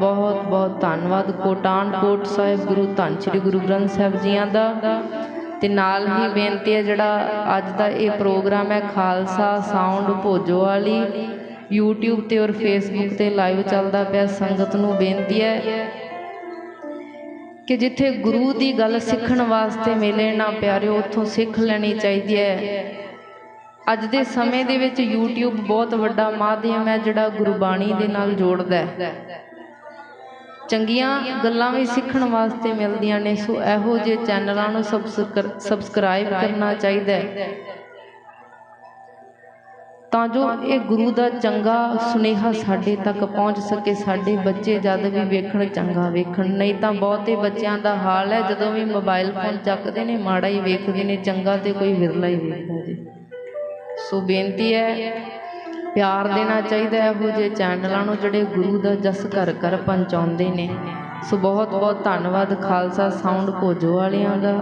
ਬਹੁਤ ਬਹੁਤ ਧੰਨਵਾਦ ਕੋਟਾਨਕੋਟ ਸਾਹਿਬ, ਗੁਰੂ ਧੰਨ ਸ੍ਰੀ ਗੁਰੂ ਗ੍ਰੰਥ ਸਾਹਿਬ ਜੀਆਂ ਦਾ। ਤੇ ਨਾਲ ਹੀ ਬੇਨਤੀ ਹੈ ਜਿਹੜਾ ਅੱਜ ਦਾ ਇਹ ਪ੍ਰੋਗਰਾਮ ਹੈ ਖਾਲਸਾ ਸਾਊਂਡ ਭੋਜੋ ਵਾਲੀ। YouTube ਤੇ ਔਰ Facebook ਤੇ ਲਾਈਵ ਚੱਲਦਾ ਪਿਆ, ਸੰਗਤ ਨੂੰ ਬੇਨਤੀ ਹੈ ਕਿ ਜਿੱਥੇ ਗੁਰੂ ਦੀ ਗੱਲ ਸਿੱਖਣ ਵਾਸਤੇ ਮਿਲੇ ਨਾ ਪਿਆਰਿਓ, ਉੱਥੋਂ ਸਿੱਖ ਲੈਣੀ ਚਾਹੀਦੀ ਹੈ। ਅੱਜ ਦੇ ਸਮੇਂ ਦੇ ਵਿੱਚ YouTube ਬਹੁਤ ਵੱਡਾ ਮਾਧਿਅਮ ਹੈ ਜਿਹੜਾ ਗੁਰਬਾਣੀ ਦੇ ਨਾਲ ਜੋੜਦਾ ਹੈ। ਚੰਗੀਆਂ ਗੱਲਾਂ ਵੀ ਸਿੱਖਣ ਵਾਸਤੇ ਮਿਲਦੀਆਂ ਨੇ, ਸੋ ਇਹੋ ਜਿਹੇ ਚੈਨਲਾਂ ਨੂੰ ਸਬਸਕਰ- ਸਬਸਕ੍ਰਾਈਬ ਕਰਨਾ ਚਾਹੀਦਾ ਹੈ। ਤਾਂ ਜੋ ਇਹ ਗੁਰੂ ਦਾ ਚੰਗਾ ਸੁਨੇਹਾ ਸਾਡੇ ਤੱਕ ਪਹੁੰਚ ਸਕੇ, ਸਾਡੇ ਬੱਚੇ ਜਦ ਵੀ ਵੇਖਣ, ਚੰਗਾ ਵੇਖਣ। ਨਹੀਂ ਤਾਂ ਬਹੁਤੇ ਬੱਚਿਆਂ ਦਾ ਹਾਲ ਹੈ, ਜਦੋਂ ਵੀ ਮੋਬਾਈਲ ਫੋਨ ਚੱਕਦੇ ਨੇ, ਮਾੜਾ ਹੀ ਵੇਖਦੇ ਨੇ, ਚੰਗਾ ਤੇ ਕੋਈ ਵਿਰਲਾ ਹੀ ਵੇਖਦਾ ਜੀ। ਸੋ ਬੇਨਤੀ ਹੈ ਪਿਆਰ ਦੇਣਾ ਚਾਹੀਦਾ ਹੈ। ਇਹੋ ਜਿਹੇ ਚੈਨਲਾਂ ਨੂੰ ਜਿਹੜੇ ਗੁਰੂ ਦਾ ਜਸ ਘਰ ਘਰ ਪਹੁੰਚਾਉਂਦੇ ਨੇ। ਸੋ ਬਹੁਤ ਬਹੁਤ ਧੰਨਵਾਦ ਖਾਲਸਾ ਸਾਊਂਡ ਭੋਜੋ ਵਾਲਿਆਂ ਦਾ।